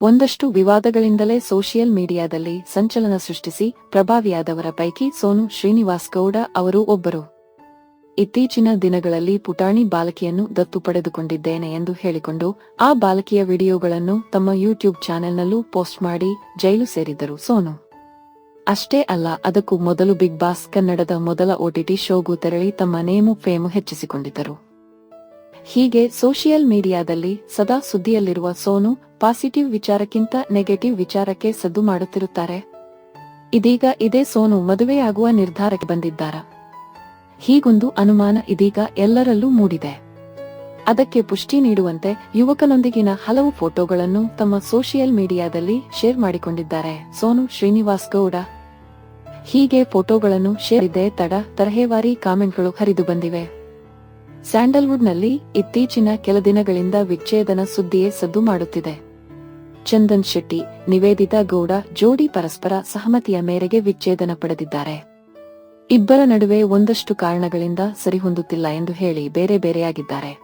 ಒಂದಷ್ಟು ವಿವಾದಗಳಿಂದಲೇ ಸೋಷಿಯಲ್ ಮೀಡಿಯಾದಲ್ಲಿ ಸಂಚಲನ ಸೃಷ್ಟಿಸಿ ಪ್ರಭಾವಿಯಾದವರ ಪೈಕಿ ಸೋನು ಶ್ರೀನಿವಾಸ್ ಗೌಡ ಅವರು ಒಬ್ಬರು. ಇತ್ತೀಚಿನ ದಿನಗಳಲ್ಲಿ ಪುಟಾಣಿ ಬಾಲಕಿಯನ್ನು ದತ್ತು ಪಡೆದುಕೊಂಡಿದ್ದೇನೆ ಎಂದು ಹೇಳಿಕೊಂಡು ಆ ಬಾಲಕಿಯ ವಿಡಿಯೋಗಳನ್ನು ತಮ್ಮ ಯೂಟ್ಯೂಬ್ ಚಾನೆಲ್ನಲ್ಲೂ ಪೋಸ್ಟ್ ಮಾಡಿ ಜೈಲು ಸೇರಿದ್ದರು ಸೋನು. ಅಷ್ಟೇ ಅಲ್ಲ, ಅದಕ್ಕೂ ಮೊದಲು ಬಿಗ್ ಬಾಸ್ ಕನ್ನಡದ ಮೊದಲ ಓಟಿಟಿ ಶೋಗೂ ತೆರಳಿ ತಮ್ಮ ನೇಮು ಫೇಮು ಹೆಚ್ಚಿಸಿಕೊಂಡಿದ್ದರು. ಹೀಗೆ ಸೋಷಿಯಲ್ ಮೀಡಿಯಾದಲ್ಲಿ ಸದಾ ಸುದ್ದಿಯಲ್ಲಿರುವ ಸೋನು ಪಾಸಿಟಿವ್ ವಿಚಾರಕ್ಕಿಂತ ನೆಗೆಟಿವ್ ವಿಚಾರಕ್ಕೆ ಸದ್ದು ಮಾಡುತ್ತಿರುತ್ತಾರೆ. ಇದೀಗ ಇದೇ ಸೋನು ಮದುವೆಯಾಗುವ ನಿರ್ಧಾರಕ್ಕೆ ಬಂದಿದ್ದಾರಾ? ಹೀಗೊಂದು ಅನುಮಾನ ಇದೀಗ ಎಲ್ಲರಲ್ಲೂ ಮೂಡಿದೆ. ಅದಕ್ಕೆ ಪುಷ್ಟಿ ನೀಡುವಂತೆ ಯುವಕನೊಂದಿಗಿನ ಹಲವು ಫೋಟೋಗಳನ್ನು ತಮ್ಮ ಸೋಷಿಯಲ್ ಮೀಡಿಯಾದಲ್ಲಿ ಶೇರ್ ಮಾಡಿಕೊಂಡಿದ್ದಾರೆ ಸೋನು ಶ್ರೀನಿವಾಸ್ ಗೌಡ. ಹೀಗೆ ಫೋಟೋಗಳನ್ನು ಶೇರ್ ಇದೆ ತಡ ತರಹೇವಾರಿ ಕಾಮೆಂಟ್ಗಳು ಹರಿದು ಬಂದಿವೆ. ಸ್ಯಾಂಡಲ್ವುಡ್ನಲ್ಲಿ ಇತ್ತೀಚಿನ ಕೆಲ ದಿನಗಳಿಂದ ವಿಚ್ಛೇದನ ಸುದ್ದಿಯೇ ಸದ್ದು ಮಾಡುತ್ತಿದೆ. ಚಂದನ್ ಶೆಟ್ಟಿ, ನಿವೇದಿತಾ ಗೌಡ, ಜೋಡಿ ಪರಸ್ಪರ ಸಹಮತಿಯ ಮೇರೆಗೆ ವಿಚ್ಛೇದನ ಪಡೆದಿದ್ದಾರೆ. ಇಬ್ಬರ ನಡುವೆ ಒಂದಷ್ಟು ಕಾರಣಗಳಿಂದ ಸರಿಹೊಂದುತ್ತಿಲ್ಲ ಎಂದು ಹೇಳಿ ಬೇರೆ ಬೇರೆಯಾಗಿದ್ದಾರೆ.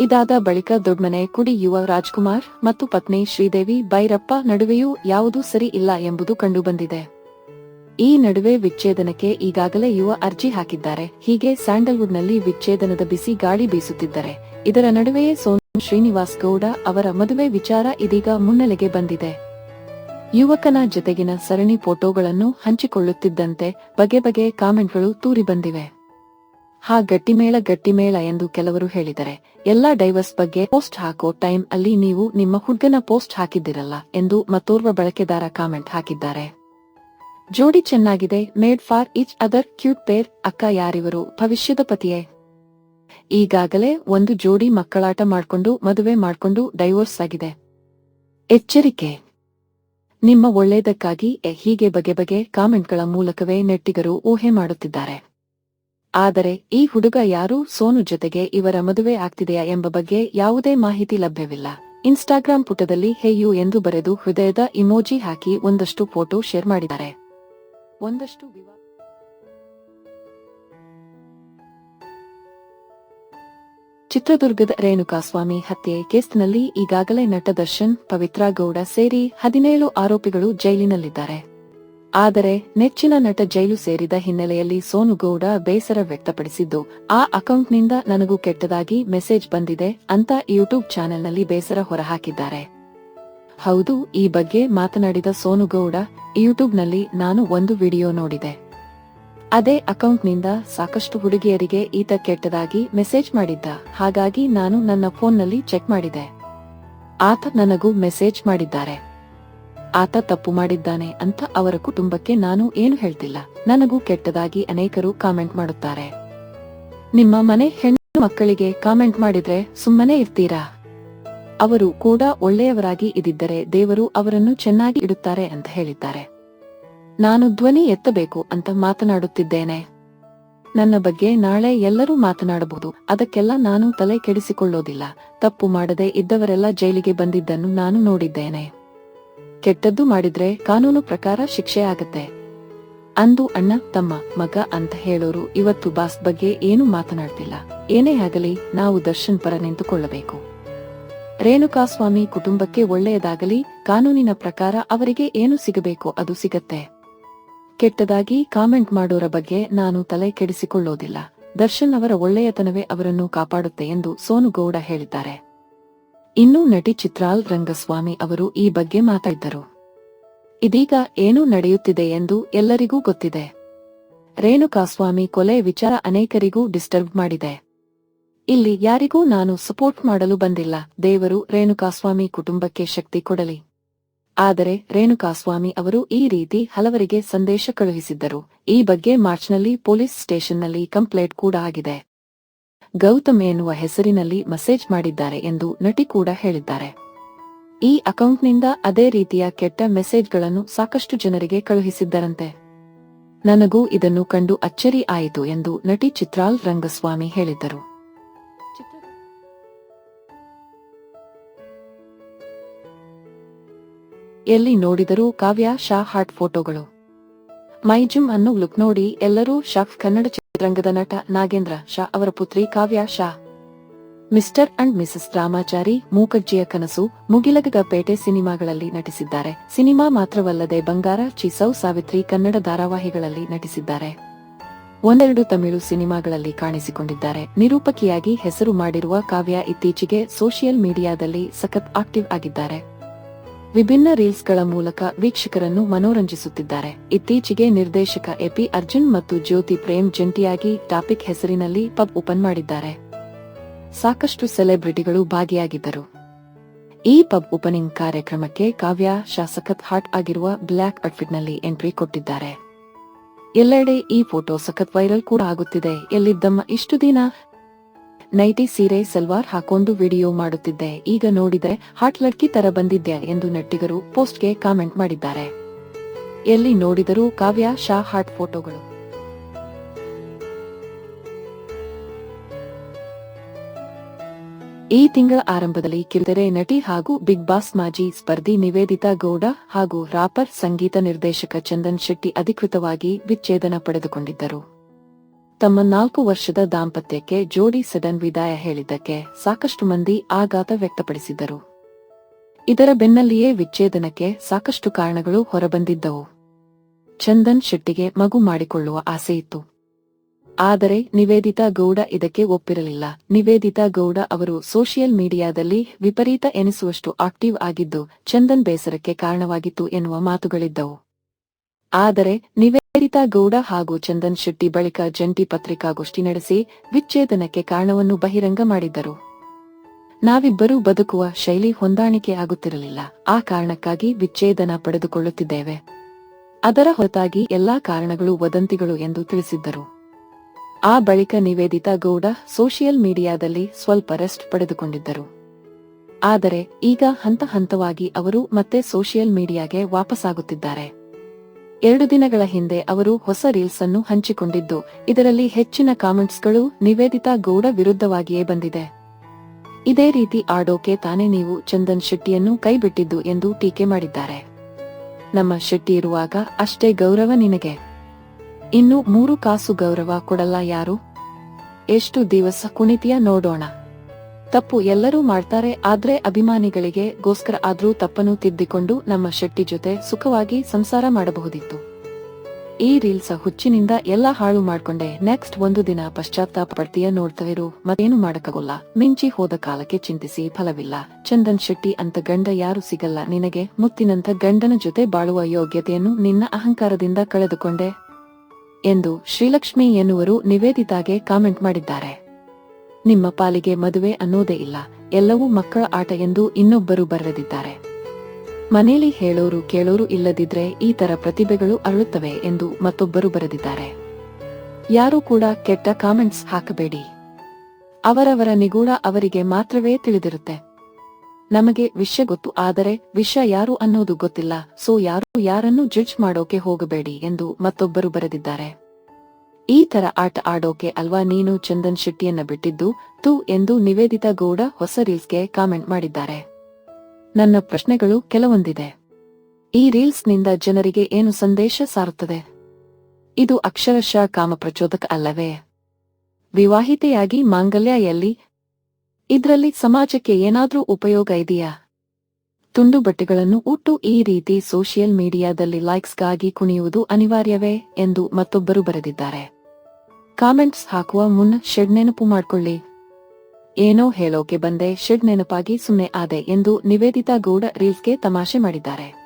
ಇದಾದ ಬಳಿಕ ದೊಡ್ಮನೆ ಕುಡಿ ಯುವ ರಾಜ್ಕುಮಾರ್ ಮತ್ತು ಪತ್ನಿ ಶ್ರೀದೇವಿ ಬೈರಪ್ಪ ನಡುವೆಯೂ ಯಾವುದೂ ಸರಿ ಇಲ್ಲ ಎಂಬುದು ಕಂಡುಬಂದಿದೆ. ಈ ನಡುವೆ ವಿಚ್ಛೇದನಕ್ಕೆ ಈಗಾಗಲೇ ಯುವ ಅರ್ಜಿ ಹಾಕಿದ್ದಾರೆ. ಹೀಗೆ ಸ್ಯಾಂಡಲ್ವುಡ್ನಲ್ಲಿ ವಿಚ್ಛೇದನದ ಬಿಸಿ ಗಾಳಿ ಬೀಸುತ್ತಿದ್ದಾರೆ, ಇದರ ನಡುವೆಯೇ ಸೋನು ಶ್ರೀನಿವಾಸ್ ಗೌಡ ಅವರ ಮದುವೆ ವಿಚಾರ ಇದೀಗ ಮುನ್ನೆಲೆಗೆ ಬಂದಿದೆ. ಯುವಕನ ಜತೆಗಿನ ಸರಣಿ ಫೋಟೋಗಳನ್ನು ಹಂಚಿಕೊಳ್ಳುತ್ತಿದ್ದಂತೆ ಬಗೆ ಬಗೆ ಕಾಮೆಂಟ್ಗಳು ತೂರಿ ಬಂದಿವೆ. ಹಾ, ಗಟ್ಟಿಮೇಳ ಗಟ್ಟಿಮೇಳ ಎಂದು ಕೆಲವರು ಹೇಳಿದರೆ, ಎಲ್ಲಾ ಡೈವರ್ಸ್ ಬಗ್ಗೆ ಪೋಸ್ಟ್ ಹಾಕೋ ಟೈಮ್ ಅಲ್ಲಿ ನೀವು ನಿಮ್ಮ ಹುಡ್ಗನ ಪೋಸ್ಟ್ ಹಾಕಿದ್ದಿರಲ್ಲ ಎಂದು ಮತ್ತೋರ್ವ ಬಳಕೆದಾರ ಕಾಮೆಂಟ್ ಹಾಕಿದ್ದಾರೆ. ಜೋಡಿ ಚೆನ್ನಾಗಿದೆ, made for each other cute pair ಅಕ್ಕ ಯಾರಿವರು? ಭವಿಷ್ಯದ ಪತಿಯೇ. ಈಗಾಗಲೇ ಒಂದು ಜೋಡಿ ಮಕ್ಕಳಾಟ ಮಾಡ್ಕೊಂಡು, ಮದುವೆ ಮಾಡ್ಕೊಂಡು ಡೈವೋರ್ಸ್ ಆಗಿದೆ. ಎಚ್ಚರಿಕೆ. ನಿಮ್ಮ ಒಳ್ಳೆಯದಕ್ಕಾಗಿ ಹೀಗೆ ಬಗೆ ಬಗೆ ಕಾಮೆಂಟ್ಗಳ ಮೂಲಕವೇ ನೆಟ್ಟಿಗರು ಊಹೆ ಮಾಡುತ್ತಿದ್ದಾರೆ. ಆದರೆ, ಈ ಹುಡುಗ ಯಾರು? ಸೋನು ಜೊತೆಗೆ ಇವರ ಮದುವೆ ಆಗ್ತಿದೆಯಾ ಎಂಬ ಬಗ್ಗೆ ಯಾವುದೇ ಮಾಹಿತಿ ಲಭ್ಯವಿಲ್ಲ. ಇನ್ಸ್ಟಾಗ್ರಾಂ ಪುಟದಲ್ಲಿ ಹೇಯು ಎಂದು ಬರೆದು ಹೃದಯದ ಇಮೋಜಿ ಹಾಕಿ ಒಂದಷ್ಟು ಫೋಟೋ ಶೇರ್ ಮಾಡಿದ್ದಾರೆ. ಒಂದಷ್ಟು ವಿವಾದ ಚಿತ್ರದುರ್ಗದ ರೇಣುಕಾಸ್ವಾಮಿ ಹತ್ಯೆ ಕೇಸ್ನಲ್ಲಿ ಈಗಾಗಲೇ ನಟ ದರ್ಶನ್ ಗೌಡ ಸೇರಿ ಹದಿನೇಳು ಆರೋಪಿಗಳು ಜೈಲಿನಲ್ಲಿದ್ದಾರೆ. ಆದರೆ ನೆಚ್ಚಿನ ನಟ ಜೈಲು ಸೇರಿದ ಹಿನ್ನೆಲೆಯಲ್ಲಿ ಸೋನು ಗೌಡ ಬೇಸರ ವ್ಯಕ್ತಪಡಿಸಿದ್ದು, ಆ ಅಕೌಂಟ್ನಿಂದ ನನಗೂ ಕೆಟ್ಟದಾಗಿ ಮೆಸೇಜ್ ಬಂದಿದೆ ಅಂತ ಯೂಟ್ಯೂಬ್ ಚಾನೆಲ್ನಲ್ಲಿ ಬೇಸರ ಹೊರಹಾಕಿದ್ದಾರೆ. ಹೌದು, ಈ ಬಗ್ಗೆ ಮಾತನಾಡಿದ ಸೋನು ಗೌಡ ಯೂಟ್ಯೂಬ್ನಲ್ಲಿ ನಾನು ಒಂದು ವಿಡಿಯೋ ನೋಡಿದೆ. ಅದೇ ಅಕೌಂಟ್ನಿಂದ ಸಾಕಷ್ಟು ಹುಡುಗಿಯರಿಗೆ ಈತ ಕೆಟ್ಟದಾಗಿ ಮೆಸೇಜ್ ಮಾಡಿದ್ದ. ಹಾಗಾಗಿ ನಾನು ನನ್ನ ಫೋನ್ನಲ್ಲಿ ಚೆಕ್ ಮಾಡಿದೆ. ಆತ ನನಗೂ ಮೆಸೇಜ್ ಮಾಡಿದ್ದಾರೆ. ಆತ ತಪ್ಪು ಮಾಡಿದ್ದಾನೆ ಅಂತ ಅವರ ಕುಟುಂಬಕ್ಕೆ ನಾನು ಏನು ಹೇಳ್ತಿಲ್ಲ. ನನಗೂ ಕೆಟ್ಟದಾಗಿ ಅನೇಕರು ಕಾಮೆಂಟ್ ಮಾಡುತ್ತಾರೆ. ನಿಮ್ಮ ಮನೆ ಹೆಣ್ಣು ಮಕ್ಕಳಿಗೆ ಕಾಮೆಂಟ್ ಮಾಡಿದ್ರೆ ಸುಮ್ಮನೆ ಇರ್ತೀರಾ? ಅವರು ಕೂಡ ಒಳ್ಳೆಯವರಾಗಿ ಇದಿದ್ದರೆ ದೇವರು ಅವರನ್ನು ಚೆನ್ನಾಗಿ ಇಡುತ್ತಾರೆ ಅಂತ ಹೇಳಿದ್ದಾರೆ. ನಾನು ಧ್ವನಿ ಎತ್ತಬೇಕು ಅಂತ ಮಾತನಾಡುತ್ತಿದ್ದೇನೆ. ನನ್ನ ಬಗ್ಗೆ ನಾಳೆ ಎಲ್ಲರೂ ಮಾತನಾಡಬಹುದು, ಅದಕ್ಕೆಲ್ಲ ನಾನು ತಲೆ ಕೆಡಿಸಿಕೊಳ್ಳೋದಿಲ್ಲ. ತಪ್ಪು ಮಾಡದೆ ಇದ್ದವರೆಲ್ಲ ಜೈಲಿಗೆ ಬಂದಿದ್ದನ್ನು ನಾನು ನೋಡಿದ್ದೇನೆ. ಕೆಟ್ಟದ್ದು ಮಾಡಿದ್ರೆ ಕಾನೂನು ಪ್ರಕಾರ ಶಿಕ್ಷೆ ಆಗತ್ತೆ. ಅಂದು ಅಣ್ಣ, ತಮ್ಮ, ಮಗ ಅಂತ ಹೇಳೋರು ಇವತ್ತು ಬಾಸ್ ಬಗ್ಗೆ ಏನು ಮಾತನಾಡ್ತಿಲ್ಲ. ಏನೇ ಆಗಲಿ, ನಾವು ದರ್ಶನ್ ಪರ ನಿಂತುಕೊಳ್ಳಬೇಕು. ರೇಣುಕಾಸ್ವಾಮಿ ಕುಟುಂಬಕ್ಕೆ ಒಳ್ಳೆಯದಾಗಲಿ, ಕಾನೂನಿನ ಪ್ರಕಾರ ಅವರಿಗೆ ಏನು ಸಿಗಬೇಕೋ ಅದು ಸಿಗತ್ತೆ. ಕೆಟ್ಟದಾಗಿ ಕಾಮೆಂಟ್ ಮಾಡೋರ ಬಗ್ಗೆ ನಾನು ತಲೆ ಕೆಡಿಸಿಕೊಳ್ಳೋದಿಲ್ಲ. ದರ್ಶನ್ ಅವರ ಒಳ್ಳೆಯತನವೇ ಅವರನ್ನು ಕಾಪಾಡುತ್ತೆ ಎಂದು ಸೋನು ಗೌಡ ಹೇಳಿದ್ದಾರೆ. ಇನ್ನು ನಟಿ ಚಿತ್ರಾಲ್ ರಂಗಸ್ವಾಮಿ ಅವರು ಈ ಬಗ್ಗೆ ಮಾತಾಡಿದ್ದರು. ಇದೀಗ ಏನು ನಡೆಯುತ್ತಿದೆ ಎಂದು ಎಲ್ಲರಿಗೂ ಗೊತ್ತಿದೆ. ರೇಣುಕಾಸ್ವಾಮಿ ಕೊಲೆ ವಿಚಾರ ಅನೇಕರಿಗೂ ಡಿಸ್ಟರ್ಬ್ ಮಾಡಿದೆ. ಇಲ್ಲಿ ಯಾರಿಗೂ ನಾನು ಸಪೋರ್ಟ್ ಮಾಡಲು ಬಂದಿಲ್ಲ. ದೇವರು ರೇಣುಕಾಸ್ವಾಮಿ ಕುಟುಂಬಕ್ಕೆ ಶಕ್ತಿ ಕೊಡಲಿ. ಆದರೆ ರೇಣುಕಾಸ್ವಾಮಿ ಅವರು ಈ ರೀತಿ ಹಲವರಿಗೆ ಸಂದೇಶ ಕಳುಹಿಸಿದ್ದರು. ಈ ಬಗ್ಗೆ ಮಾರ್ಚ್ನಲ್ಲಿ ಪೊಲೀಸ್ ಸ್ಟೇಷನ್ನಲ್ಲಿ ಕಂಪ್ಲೇಂಟ್ ಕೂಡ ಆಗಿದೆ. ಗೌತಮ್ ಎನ್ನುವ ಹೆಸರಿನಲ್ಲಿ ಮೆಸೇಜ್ ಮಾಡಿದ್ದಾರೆ ಎಂದು ನಟಿ ಕೂಡ ಹೇಳಿದ್ದಾರೆ. ಈ ಅಕೌಂಟ್ನಿಂದ ಅದೇ ರೀತಿಯ ಕೆಟ್ಟ ಮೆಸೇಜ್ಗಳನ್ನು ಸಾಕಷ್ಟು ಜನರಿಗೆ ಕಳುಹಿಸಿದ್ದರಂತೆ. ನನಗೂ ಇದನ್ನು ಕಂಡು ಅಚ್ಚರಿ ಆಯಿತು ಎಂದು ನಟಿ ಚಿತ್ರಾಲ್ ರಂಗಸ್ವಾಮಿ ಹೇಳಿದ್ದರು. ಎಲ್ಲಿ ನೋಡಿದರೂ ಕಾವ್ಯ, ಶಾ ಹಾಟ್ ಫೋಟೋಗಳು. ಮೈಜುಮ್ ಅನ್ನು ಲುಕ್ ನೋಡಿ ಎಲ್ಲರೂ ಶಾಫ್ ಕನ್ನಡ ಚಿತ್ರರಂಗದ ನಟ ನಾಗೇಂದ್ರ, ಶಾ ಅವರ ಪುತ್ರಿ Kavya, Shah. Mister and missus Ramachari, ಮೂಕಜ್ಜಿಯ ಕನಸು ಮುಗಿಲಗದ ಪೇಟೆ ಸಿನಿಮಾಗಳಲ್ಲಿ ನಟಿಸಿದ್ದಾರೆ. ಸಿನಿಮಾ ಮಾತ್ರವಲ್ಲದೆ ಬಂಗಾರ, ಚಿಸೌ, ಸಾವಿತ್ರಿ ಕನ್ನಡ ಧಾರಾವಾಹಿಗಳಲ್ಲಿ ನಟಿಸಿದ್ದಾರೆ. ಒಂದೆರಡು ತಮಿಳು ಸಿನಿಮಾಗಳಲ್ಲಿ ಕಾಣಿಸಿಕೊಂಡಿದ್ದಾರೆ. ನಿರೂಪಕಿಯಾಗಿ ಹೆಸರು ಮಾಡಿರುವ ಕಾವ್ಯ ಇತ್ತೀಚೆಗೆ ಸೋಷಿಯಲ್ ಮೀಡಿಯಾದಲ್ಲಿ ಸಖತ್ ಆಕ್ಟಿವ್ ಆಗಿದ್ದಾರೆ. ವಿಭಿನ್ನ ರೀಲ್ಸ್ಗಳ ಮೂಲಕ ವೀಕ್ಷಕರನ್ನು ಮನೋರಂಜಿಸುತ್ತಿದ್ದಾರೆ. ಇತ್ತೀಚೆಗೆ ನಿರ್ದೇಶಕ ಎಪಿ ಅರ್ಜುನ್ ಮತ್ತು ಜ್ಯೋತಿ ಪ್ರೇಮ್ ಜಂಟಿಯಾಗಿ ಟಾಪಿಕ್ ಹೆಸರಿನಲ್ಲಿ ಪಬ್ ಓಪನ್ ಮಾಡಿದ್ದಾರೆ. ಸಾಕಷ್ಟು ಸೆಲೆಬ್ರಿಟಿಗಳು ಭಾಗಿಯಾಗಿದ್ದರು. ಈ ಪಬ್ ಓಪನಿಂಗ್ ಕಾರ್ಯಕ್ರಮಕ್ಕೆ ಕಾವ್ಯ, ಶಾಸಕತ್ ಹಾಟ್ ಆಗಿರುವ ಬ್ಲ್ಯಾಕ್ ಔಟ್ಫಿಟ್ನಲ್ಲಿ ಎಂಟ್ರಿ ಕೊಟ್ಟಿದ್ದಾರೆ. ಎಲ್ಲೆಡೆ ಈ ಫೋಟೋ ಸಖತ್ ವೈರಲ್ ಕೂಡ ಆಗುತ್ತಿದೆ. ಎಲ್ಲಿದ್ದಮ್ಮ ಇಷ್ಟು ದಿನ? ನೈಟಿ ಸೀರೆ, ಸಲ್ವಾರ್ ಹಾಕೊಂಡು ವಿಡಿಯೋ ಮಾಡುತ್ತಿದ್ದೆ. ಈಗ ನೋಡಿದ್ರೆ ಹಾಟ್ ಲಡ್ಕಿ ತರ ಬಂದಿದ್ದೆ ಎಂದು ನಟ್ಟಿಗರು ಪೋಸ್ಟ್ಗೆ ಕಾಮೆಂಟ್ ಮಾಡಿದ್ದಾರೆ. ಎಲ್ಲಿ ನೋಡಿದರೂ ಕಾವ್ಯ, ಶಾ ಹಾಟ್ ಫೋಟೋಗಳು. ಈ ತಿಂಗಳ ಆರಂಭದಲ್ಲಿ ಕಿರುತೆರೆ ನಟಿ ಹಾಗೂ ಬಿಗ್ ಬಾಸ್ ಮಾಜಿ ಸ್ಪರ್ಧಿ ನಿವೇದಿತಾ ಗೌಡ ಹಾಗೂ ರಾಪರ್ ಸಂಗೀತ ನಿರ್ದೇಶಕ ಚಂದನ್ ಶೆಟ್ಟಿ ಅಧಿಕೃತವಾಗಿ ವಿಚ್ಛೇದನ ಪಡೆದುಕೊಂಡಿದ್ದರು. ತಮ್ಮ ನಾಲ್ಕು ವರ್ಷದ ದಾಂಪತ್ಯಕ್ಕೆ ಜೋಡಿ ಸಡನ್ ವಿದಾಯ ಹೇಳಿದ್ದಕ್ಕೆ ಸಾಕಷ್ಟು ಮಂದಿ ಆಘಾತ ವ್ಯಕ್ತಪಡಿಸಿದ್ದರು. ಇದರ ಬೆನ್ನಲ್ಲಿಯೇ ವಿಚ್ಛೇದನಕ್ಕೆ ಸಾಕಷ್ಟು ಕಾರಣಗಳು ಹೊರಬಂದಿದ್ದವು. ಚಂದನ್ ಶೆಟ್ಟಿಗೆ ಮಗು ಮಾಡಿಕೊಳ್ಳುವ ಆಸೆಯಿತ್ತು ಆದರೆ ನಿವೇದಿತಾ ಗೌಡ ಇದಕ್ಕೆ ಒಪ್ಪಿರಲಿಲ್ಲ. ನಿವೇದಿತಾ ಗೌಡ ಅವರು ಸೋಷಿಯಲ್ ಮೀಡಿಯಾದಲ್ಲಿ ವಿಪರೀತ ಎನಿಸುವಷ್ಟು ಆಕ್ಟಿವ್ ಆಗಿದ್ದು, ಚಂದನ್ ಬೇಸರಕ್ಕೆ ಕಾರಣವಾಗಿತ್ತು ಎನ್ನುವ ಮಾತುಗಳಿದ್ದವು. ಆದರೆ ನಿವೇದಿತಾ ಗೌಡ ಹಾಗೂ ಚಂದನ್ ಶೆಟ್ಟಿ ಬಳಿಕ ಜಂಟಿ ಪತ್ರಿಕಾಗೋಷ್ಠಿ ನಡೆಸಿ ವಿಚ್ಛೇದನಕ್ಕೆ ಕಾರಣವನ್ನು ಬಹಿರಂಗ ಮಾಡಿದ್ದರು. ನಾವಿಬ್ಬರೂ ಬದುಕುವ ಶೈಲಿ ಹೊಂದಾಣಿಕೆ ಆಗುತ್ತಿರಲಿಲ್ಲ. ಆ ಕಾರಣಕ್ಕಾಗಿ ವಿಚ್ಛೇದನ ಪಡೆದುಕೊಳ್ಳುತ್ತಿದ್ದೇವೆ. ಅದರ ಹೊರತಾಗಿ ಎಲ್ಲಾ ಕಾರಣಗಳು ವದಂತಿಗಳು ಎಂದು ತಿಳಿಸಿದ್ದರು. ಆ ಬಳಿಕ ನಿವೇದಿತಾ ಗೌಡ ಸೋಷಿಯಲ್ ಮೀಡಿಯಾದಲ್ಲಿ ಸ್ವಲ್ಪ ರೆಸ್ಟ್ ಪಡೆದುಕೊಂಡಿದ್ದರು. ಆದರೆ ಈಗ ಹಂತ ಹಂತವಾಗಿ ಅವರು ಮತ್ತೆ ಸೋಷಿಯಲ್ ಮೀಡಿಯಾಗೆ ವಾಪಸ್ಸಾಗುತ್ತಿದ್ದಾರೆ ಎರಡು ದಿನಗಳ ಹಿಂದೆ ಅವರು ಹೊಸ ರೀಲ್ಸ್ ಅನ್ನು ಹಂಚಿಕೊಂಡಿದ್ದು, ಇದರಲ್ಲಿ ಹೆಚ್ಚಿನ ಕಾಮೆಂಟ್ಸ್ಗಳು ನಿವೇದಿತಾ ಗೌಡ ವಿರುದ್ಧವಾಗಿಯೇ ಬಂದಿದೆ. ಇದೇ ರೀತಿ ಆಡೋಕೆ ತಾನೇ ನೀವು ಚಂದನ್ ಶೆಟ್ಟಿಯನ್ನು ಕೈಬಿಟ್ಟಿದ್ದು ಎಂದು ಟೀಕೆ ಮಾಡಿದ್ದಾರೆ. ನಮ್ಮ ಶೆಟ್ಟಿ ಇರುವಾಗ ಅಷ್ಟೇ ಗೌರವ ನಿನಗೆ. ಇನ್ನು ಮೂರು ಕಾಸು ಗೌರವ ಕೊಡಲ್ಲ ಯಾರು? ಎಷ್ಟು ದಿವಸ ಕುಣಿತಿಯ ನೋಡೋಣ. ತಪ್ಪು ಎಲ್ಲರೂ ಮಾಡ್ತಾರೆ, ಆದ್ರೆ ಅಭಿಮಾನಿಗಳಿಗೆ ಗೋಸ್ಕರ ಆದ್ರೂ ತಪ್ಪನ್ನು ತಿದ್ದಿಕೊಂಡು ನಮ್ಮ ಶೆಟ್ಟಿ ಜೊತೆ ಸುಖವಾಗಿ ಸಂಸಾರ ಮಾಡಬಹುದಿತ್ತು. ಈ ರೀಲ್ಸ ಹುಚ್ಚಿನಿಂದ ಎಲ್ಲಾ ಹಾಳು ಮಾಡ್ಕೊಂಡೆ. ನೆಕ್ಸ್ಟ್ ಒಂದು ದಿನ ಪಶ್ಚಾತ್ತಾಪ ಪಡ್ತೀಯ ನೋಡ್ತವಿರು ಮತ್ತೇನು ಮಾಡಕಗೊಲ್ಲ ಮಿಂಚಿ ಹೋದ ಕಾಲಕ್ಕೆ ಚಿಂತಿಸಿ ಫಲವಿಲ್ಲ. ಚಂದನ್ ಶೆಟ್ಟಿ ಅಂತ ಗಂಡ ಯಾರು ಸಿಗಲ್ಲ. ನಿನಗೆ ಮುತ್ತಿನಂತ ಗಂಡನ ಜೊತೆ ಬಾಳುವ ಯೋಗ್ಯತೆಯನ್ನು ನಿನ್ನ ಅಹಂಕಾರದಿಂದ ಕಳೆದುಕೊಂಡೆ ಎಂದು ಶ್ರೀಲಕ್ಷ್ಮಿ ಎನ್ನುವರು ನಿವೇದಿತಾಗೆ ಕಾಮೆಂಟ್ ಮಾಡಿದ್ದಾರೆ. ನಿಮ್ಮ ಪಾಲಿಗೆ ಮದುವೆ ಅನ್ನೋದೇ ಇಲ್ಲ. ಎಲ್ಲವೂ ಮಕ್ಕಳ ಆಟ ಎಂದು ಇನ್ನೊಬ್ಬರು ಬರೆದಿದ್ದಾರೆ. ಮನೆಯಲ್ಲಿ ಹೇಳೋರು ಕೇಳೋರು ಇಲ್ಲದಿದ್ರೆ ಈ ತರ ಪ್ರತಿಭೆಗಳು ಅರಳುತ್ತವೆ ಎಂದು ಮತ್ತೊಬ್ಬರು ಬರೆದಿದ್ದಾರೆ. ಯಾರೂ ಕೂಡ ಕೆಟ್ಟ ಕಾಮೆಂಟ್ಸ್ ಹಾಕಬೇಡಿ. ಅವರವರ ನಿಗೂಢ ಅವರಿಗೆ ಮಾತ್ರವೇ ತಿಳಿದಿರುತ್ತೆ. ನಮಗೆ ವಿಷಯ ಗೊತ್ತು, ಆದರೆ ವಿಷಯ ಯಾರು ಅನ್ನೋದು ಗೊತ್ತಿಲ್ಲ. ಸೊ ಯಾರು ಯಾರನ್ನು ಜಡ್ಜ್ ಮಾಡೋಕೆ ಹೋಗಬೇಡಿ ಎಂದು ಮತ್ತೊಬ್ಬರು ಬರೆದಿದ್ದಾರೆ. ಈ ತರ ಆಟ ಆಡೋಕೆ ಅಲ್ವಾ ನೀನು ಚಂದನ್ ಶೆಟ್ಟಿಯನ್ನ ಬಿಟ್ಟಿದ್ದು? ತು ಎಂದು ನಿವೇದಿತಾ ಗೌಡ ಹೊಸ ರೀಲ್ಸ್ಗೆ ಕಾಮೆಂಟ್ ಮಾಡಿದ್ದಾರೆ. ನನ್ನ ಪ್ರಶ್ನೆಗಳು ಕೆಲವೊಂದಿದೆ. ಈ ರೀಲ್ಸ್ನಿಂದ ಜನರಿಗೆ ಏನು ಸಂದೇಶ ಸಾರುತ್ತದೆ? ಇದು ಅಕ್ಷರಶಃ ಕಾಮಪ್ರಚೋದಕ ಅಲ್ಲವೇ? ವಿವಾಹಿತೆಯಾಗಿ ಮಾಂಗಲ್ಯ ಎಲ್ಲಿ ಇದರಲ್ಲಿ ಸಮಾಜಕ್ಕೆ ಏನಾದರೂ ಉಪಯೋಗ ಇದೆಯಾ? ತುಂಡು ಬಟ್ಟೆಗಳನ್ನು ಉಟ್ಟು ಈ ರೀತಿ ಸೋಷಿಯಲ್ ಮೀಡಿಯಾದಲ್ಲಿ ಲೈಕ್ಸ್ಗಾಗಿ ಕುಣಿಯುವುದು ಅನಿವಾರ್ಯವೇ ಎಂದು ಮತ್ತೊಬ್ಬರು ಬರೆದಿದ್ದಾರೆ. ಕಾಮೆಂಟ್ಸ್ ಹಾಕುವ ಮುನ್ನ ಶೆಡ್ ನೆನಪು ಮಾಡ್ಕೊಳ್ಳಿ. ಏನೋ ಹೇಳೋಕೆ ಬಂದೆ, ಶೆಡ್ ನೆನಪಾಗಿ ಸುಮ್ಮನೆ ಆದೆ ಎಂದು ನಿವೇದಿತಾ ಗೌಡ ರೀಲ್ಸ್ಗೆ ತಮಾಷೆ ಮಾಡಿದ್ದಾರೆ.